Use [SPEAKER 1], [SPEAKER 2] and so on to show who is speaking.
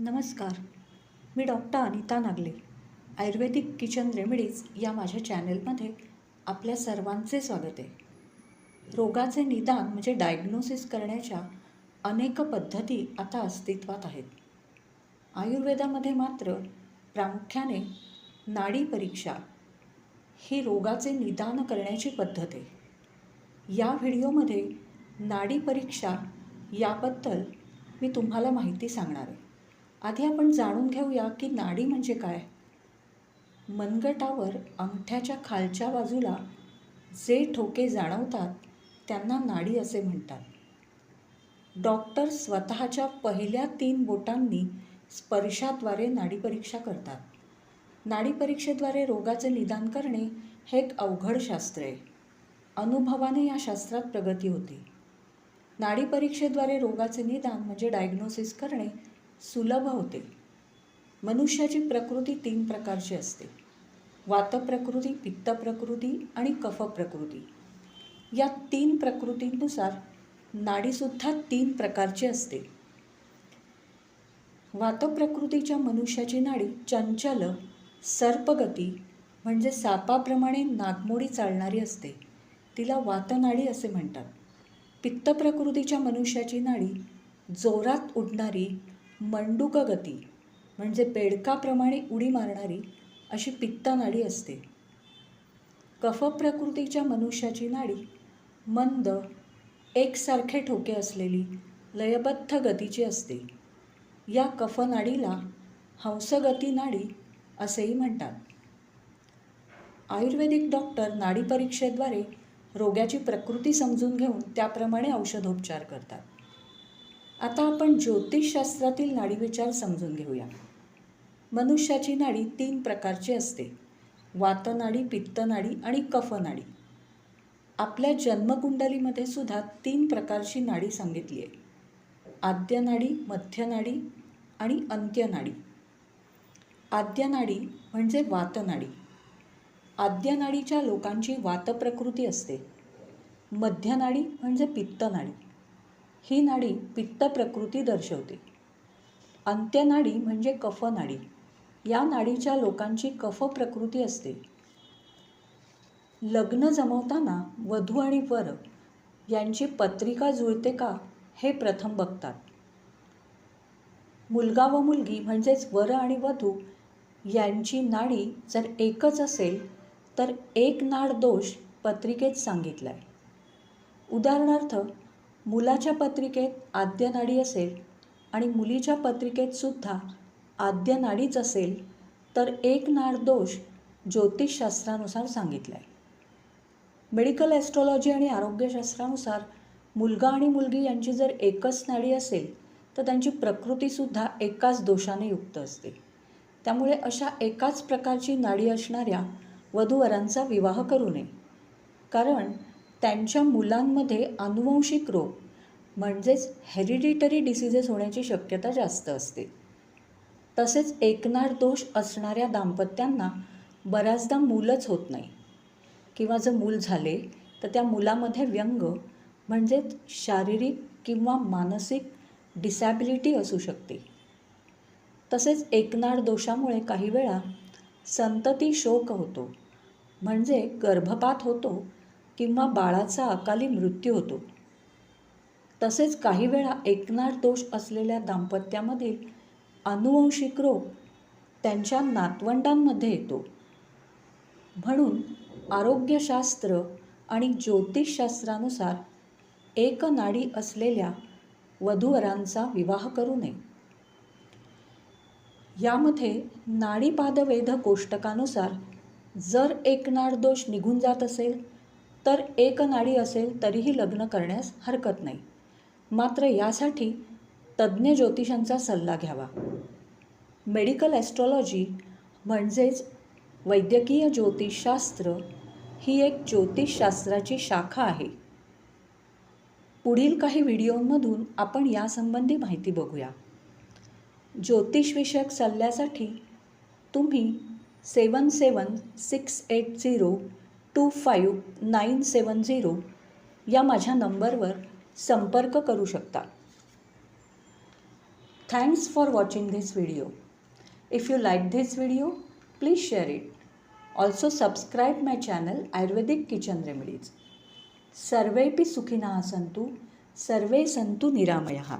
[SPEAKER 1] नमस्कार. मी doctor Anita Nagle ayurvedic kitchen remedies या माझ्या चॅनेलमध्ये आपल्या सर्वांचे स्वागत आहे. रोगाचे निदान म्हणजे डायग्नोसिस करण्याच्या अनेक पद्धती आता अस्तित्वात आहेत. आयुर्वेदामध्ये मात्र प्रामुख्याने नाडी परीक्षा ही रोगाचे निदान करण्याची पद्धत आहे. या व्हिडिओमध्ये नाडी परीक्षा याबद्दल मी तुम्हाला माहिती सांगणार आहे. आधी आपण जाणून घेऊया की नाडी म्हणजे काय. मनगटावर अंगठ्याच्या खालच्या बाजूला जे ठोके जाणवतात त्यांना नाडी असे म्हणतात. डॉक्टर स्वतःच्या पहिल्या तीन बोटांनी स्पर्शाद्वारे नाडी परीक्षा करतात. नाडी परीक्षेद्वारे रोगाचे निदान करणे हे एक अवघड शास्त्र आहे. अनुभवाने या शास्त्रात प्रगती होते. नाडी परीक्षेद्वारे रोगाचे निदान म्हणजे डायग्नोसिस करणे सुलभ होते. मनुष्याची प्रकृती तीन प्रकारची असते. वातप्रकृती पित्तप्रकृती आणि कफप्रकृती. या तीन प्रकृतींनुसार नाडीसुद्धा तीन प्रकारची असते. वातप्रकृतीच्या मनुष्याची नाडी चंचल सर्पगती म्हणजे सापाप्रमाणे नागमोडी चालणारी असते. तिला वातनाडी असे म्हणतात. पित्तप्रकृतीच्या मनुष्याची नाडी जोरात उडणारी मंडूक गती म्हणजे बेडकाप्रमाणे उडी मारणारी अशी पित्तनाडी असते. कफ प्रकृतीच्या मनुष्याची नाडी मंद एकसारखे ठोके असलेली लयबद्ध गतीची असते. या कफनाडीला हंसगती नाडी असेही म्हणतात. आयुर्वेदिक डॉक्टर नाडी परीक्षेद्वारे रोग्याची प्रकृती समजून घेऊन त्याप्रमाणे औषधोपचार करतात. आता आपण ज्योतिषशास्त्रातील नाडीविचार समजून घेऊया. मनुष्याची नाडी तीन प्रकारची असते. वातनाडी पित्तनाडी आणि कफनाडी. आपल्या जन्मकुंडलीमध्ये सुद्धा तीन प्रकारची नाडी सांगितली आहे. आद्यनाडी मध्यनाडी आणि अंत्यनाडी. आद्यनाडी म्हणजे वातनाडी. आद्यनाडीच्या लोकांची वातप्रकृती असते. मध्यनाडी म्हणजे पित्तनाडी. ही नाडी पित्त प्रकृती दर्शवते. अंत्यनाडी म्हणजे कफनाडी या नाडीच्या लोकांची कफ प्रकृती असते. लग्न जमवताना वधू आणि वर यांची पत्रिका जुळते का हे प्रथम बघतात. मुलगा व मुलगी म्हणजेच वर आणि वधू यांची नाडी जर एकच असेल तर एक नाड दोष पत्रिकेत सांगितला आहे उदाहरणार्थ मुलाच्या पत्रिकेत आद्य नाडी असेल आणि मुलीच्या पत्रिकेत सुद्धा आद्य नाडीच असेल तर एक नाड दोष ज्योतिषशास्त्रानुसार सांगितला आहे मेडिकल ॲस्ट्रॉलॉजी आणि आरोग्यशास्त्रानुसार मुलगा आणि मुलगी यांची जर एकच नाडी असेल तर त्यांची प्रकृतीसुद्धा एकाच दोषाने युक्त असते. त्यामुळे अशा एकाच प्रकारची नाडी असणाऱ्या वधूवरांचा विवाह करू नये. कारण त्यांच्या मुलांमध्ये अनुवंशिक रोग म्हणजेच हेरिडिटरी डिसिजेस होण्याची शक्यता जास्त असते. तसेच एकनाड दोष असणाऱ्या दाम्पत्यांना बऱ्याचदा मूलच होत नाही. किंवा जर मूल झाले तर त्या मुलामध्ये व्यंग म्हणजेच शारीरिक किंवा मानसिक डिसॅबिलिटी असू शकते. तसेच एकनाड दोषामुळे काही वेळा संतती शोक होतो म्हणजे गर्भपात होतो किंवा बाळाचा अकाली मृत्यू होतो. तसेच काही वेळा एकनाथ दोष असलेल्या दाम्पत्यामधील अनुवंशिक रोग त्यांच्या नातवंडांमध्ये येतो. म्हणून आरोग्यशास्त्र आणि ज्योतिषशास्त्रानुसार एक नाडी असलेल्या वधूवरांचा विवाह करू नये. यामध्ये नाडीपादवेध कोष्टकानुसार जर एकनाड दोष निघून जात असेल तर एक नाडी असेल तरीही लग्न करण्यास हरकत नाही. मात्र यासाठी तज्ज्ञ ज्योतिषांचा सल्ला घ्यावा. मेडिकल ॲस्ट्रॉलॉजी म्हणजेच वैद्यकीय ज्योतिषशास्त्र ही एक ज्योतिषशास्त्राची शाखा आहे. पुढील काही व्हिडिओमधून आपण यासंबंधी माहिती बघूया. ज्योतिषविषयक सल्ल्यासाठी तुम्ही seven seven six eight zero two five nine seven zero या माझ्या नंबरवर संपर्क करू शकता. Thanks for watching this video if you like this video please share it also subscribe my channel ayurvedic kitchen remedies सर्वेपी सुखिना सन्तु सर्वे सन्तु निरामया.